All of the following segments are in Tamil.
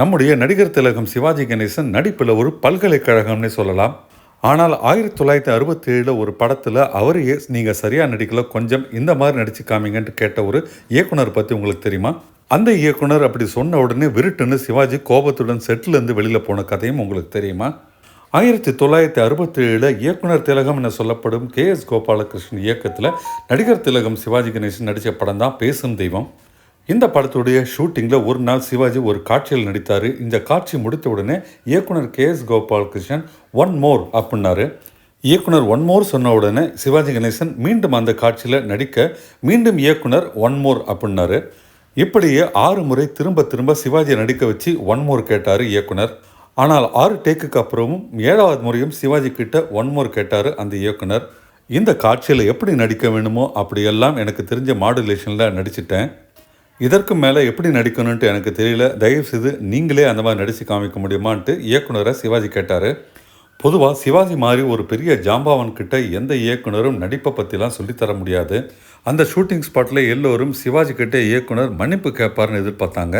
நம்முடைய நடிகர் திலகம் சிவாஜி கணேசன் நடிப்பில் ஒரு பல்கலைக்கழகம்னே சொல்லலாம். ஆனால் ஆயிரத்தி தொள்ளாயிரத்தி அறுபத்தி ஏழில் ஒரு படத்தில் அவரையே நீங்கள் சரியாக நடிக்கல கொஞ்சம் இந்த மாதிரி நடிச்சு காமிங்கன்ட்டு கேட்ட ஒரு இயக்குனர் பற்றி உங்களுக்கு தெரியுமா? அந்த இயக்குனர் அப்படி சொன்ன உடனே விருட்டுன்னு சிவாஜி கோபத்துடன் செட்டிலேருந்து வெளியில் போன கதையும் உங்களுக்கு தெரியுமா? ஆயிரத்தி தொள்ளாயிரத்தி அறுபத்தி ஏழில் இயக்குனர் திலகம் என சொல்லப்படும் கே எஸ் கோபாலகிருஷ்ணன் இயக்கத்தில் நடிகர் திலகம் சிவாஜி கணேசன் நடித்த படம் தான் பேசும் தெய்வம். இந்த படத்துடைய ஷூட்டிங்கில் ஒரு நாள் சிவாஜி ஒரு காட்சியில் நடித்தார். இந்த காட்சி முடித்த உடனே இயக்குனர் K S Gopalakrishnan one more அப்படின்னாரு. இயக்குனர் ஒன் மோர் சொன்ன உடனே சிவாஜி கணேசன் மீண்டும் அந்த காட்சியில் நடிக்க மீண்டும் இயக்குனர் ஒன் மோர் அப்படின்னாரு. இப்படியே ஆறு முறை திரும்ப திரும்ப சிவாஜியை நடிக்க வச்சு ஒன் மோர் கேட்டார் இயக்குனர். ஆனால் ஆறு டேக்குக்கு அப்புறமும் ஏழாவது முறையும் சிவாஜி கிட்ட ஒன் மோர் கேட்டார் அந்த இயக்குனர். இந்த காட்சியில் எப்படி நடிக்க வேணுமோ அப்படியெல்லாம் எனக்கு தெரிஞ்ச மாடுலேஷனில் நடிச்சிட்டேன். இதற்கு மேலே எப்படி நடிக்கணும்ன்ட்டு எனக்கு தெரியல. தயவு செய்து நீங்களே அந்த மாதிரி நடித்து காமிக்க முடியுமான்ட்டு இயக்குனரை சிவாஜி கேட்டார். பொதுவாக சிவாஜி மாதிரி ஒரு பெரிய ஜாம்பாவன் கிட்ட எந்த இயக்குனரும் நடிப்பை பற்றிலாம் சொல்லித்தர முடியாது. அந்த ஷூட்டிங் ஸ்பாட்டில் எல்லோரும் சிவாஜி கிட்டே இயக்குனர் மன்னிப்பு கேட்பார்னு எதிர்பார்த்தாங்க.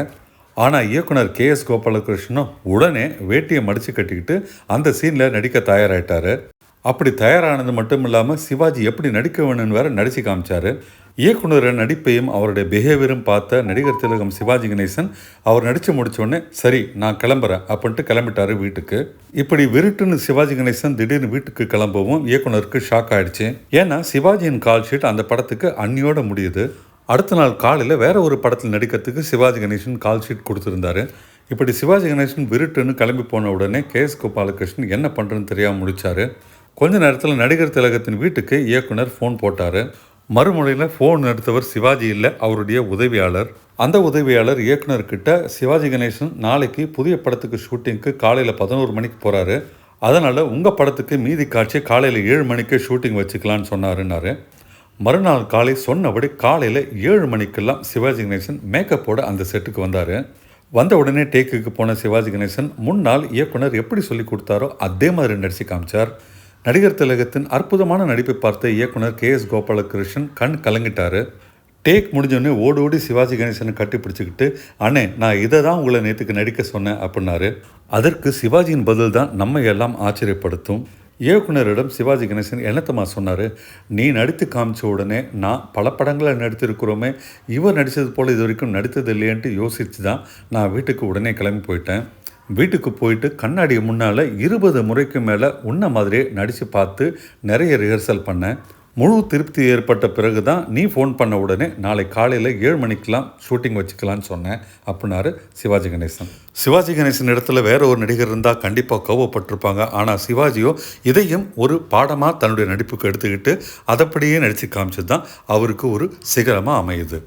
ஆனால் இயக்குனர் கே எஸ் கோபாலகிருஷ்ணன் உடனே வேட்டியை மடித்து கட்டிக்கிட்டு அந்த சீனில் நடிக்க தயாராகிட்டார் அப்படி தயாரானது மட்டும் இல்லாமல் சிவாஜி எப்படி நடிக்க வேணும்னு வேற நடிச்சு காமிச்சாரு. இயக்குனர் நடிப்பையும் அவருடைய பிஹேவியரும் பார்த்த நடிகர் திலகம் சிவாஜி கணேசன் அவர் நடித்து முடிச்ச சரி நான் கிளம்புறேன் அப்படின்ட்டு கிளம்பிட்டாரு வீட்டுக்கு. இப்படி விருட்டுன்னு சிவாஜி கணேசன் திடீர்னு வீட்டுக்கு கிளம்பவும் இயக்குனருக்கு ஷாக் ஆயிடுச்சு. ஏன்னா சிவாஜியின் கால் ஷீட் அந்த படத்துக்கு அன்னியோட முடியுது. அடுத்த நாள் காலையில் வேற ஒரு படத்தில் நடிக்கிறதுக்கு சிவாஜி கணேசன் கால் ஷீட் கொடுத்துருந்தாரு. இப்படி சிவாஜி கணேசன் விருட்டுன்னு கிளம்பி போன உடனே கே. எஸ். கோபாலகிருஷ்ணன் என்ன பண்ணுறதுன்னு தெரியாமல் முடிச்சாரு கொஞ்ச நேரத்தில் நடிகர் திலகத்தின் வீட்டுக்கு இயக்குனர் ஃபோன் போட்டார். மறுமுறையில் ஃபோன் எடுத்தவர் சிவாஜி இல்லை அவருடைய உதவியாளர். அந்த உதவியாளர் இயக்குனர்கிட்ட சிவாஜி கணேசன் நாளைக்கு புதிய படத்துக்கு ஷூட்டிங்க்கு காலையில் பதினோரு மணிக்கு போகிறாரு அதனால் உங்கள் படத்துக்கு மீதி காட்சி காலையில் ஏழு மணிக்கு ஷூட்டிங் வச்சுக்கலான்னு சொன்னாருன்னாரு. மறுநாள் காலை சொன்னபடி காலையில் ஏழு மணிக்கெல்லாம் சிவாஜி கணேசன் மேக்கப்போட அந்த செட்டுக்கு வந்தார். வந்த உடனே டேக்குக்கு போன சிவாஜி கணேசன் முன்னாள் இயக்குனர் எப்படி சொல்லி கொடுத்தாரோ அதே மாதிரி நடிச்சு காமிச்சார். நடிகர் திலகத்தின் அற்புதமான நடிப்பை பார்த்த இயக்குனர் கே எஸ் கோபாலகிருஷ்ணன் கண் கலங்கிட்டாரு. டேக் முடிஞ்சோடனே ஓடி ஓடி சிவாஜி கணேசனை கட்டி பிடிச்சிக்கிட்டு அண்ணே நான் இதை தான் உங்களை நேற்றுக்கு நடிக்க சொன்னேன் அப்படின்னாரு. அதற்கு சிவாஜியின் பதில் தான் நம்ம எல்லாம் ஆச்சரியப்படுத்தும். இயக்குனரிடம் சிவாஜி கணேசன் என்னத்தம்மா சொன்னார்? நீ நடித்து காமிச்ச உடனே நான் பல படங்களை நடித்திருக்கிறோமே இவர் நடித்தது போல் இது வரைக்கும் நடித்தது இல்லையன்ட்டு யோசித்து தான் நான் வீட்டுக்கு உடனே கிளம்பி போயிட்டேன். வீட்டுக்கு போயிட்டு கண்ணாடி முன்னால் இருபது முறைக்கு மேலே உன்ன மாதிரியே நடித்து பார்த்து நிறைய ரிஹர்சல் பண்ணேன் முழு திருப்தி ஏற்பட்ட பிறகு தான் நீ ஃபோன் பண்ண உடனே நாளை காலையில் ஏழு மணிக்கெலாம் ஷூட்டிங் வச்சுக்கலான்னு சொன்னேன் அப்படின்னாரு சிவாஜி கணேசன். சிவாஜி கணேசன் இடத்துல வேற ஒரு நடிகர் இருந்தால் கண்டிப்பாக கோவப்பட்டிருப்பாங்க. ஆனால் சிவாஜியோ இதையும் ஒரு பாடமாக தன்னுடைய நடிப்புக்கு எடுத்துக்கிட்டு அதைப்படியே நடித்து காமிச்சது தான் அவருக்கு ஒரு சிகரமாக அமையுது.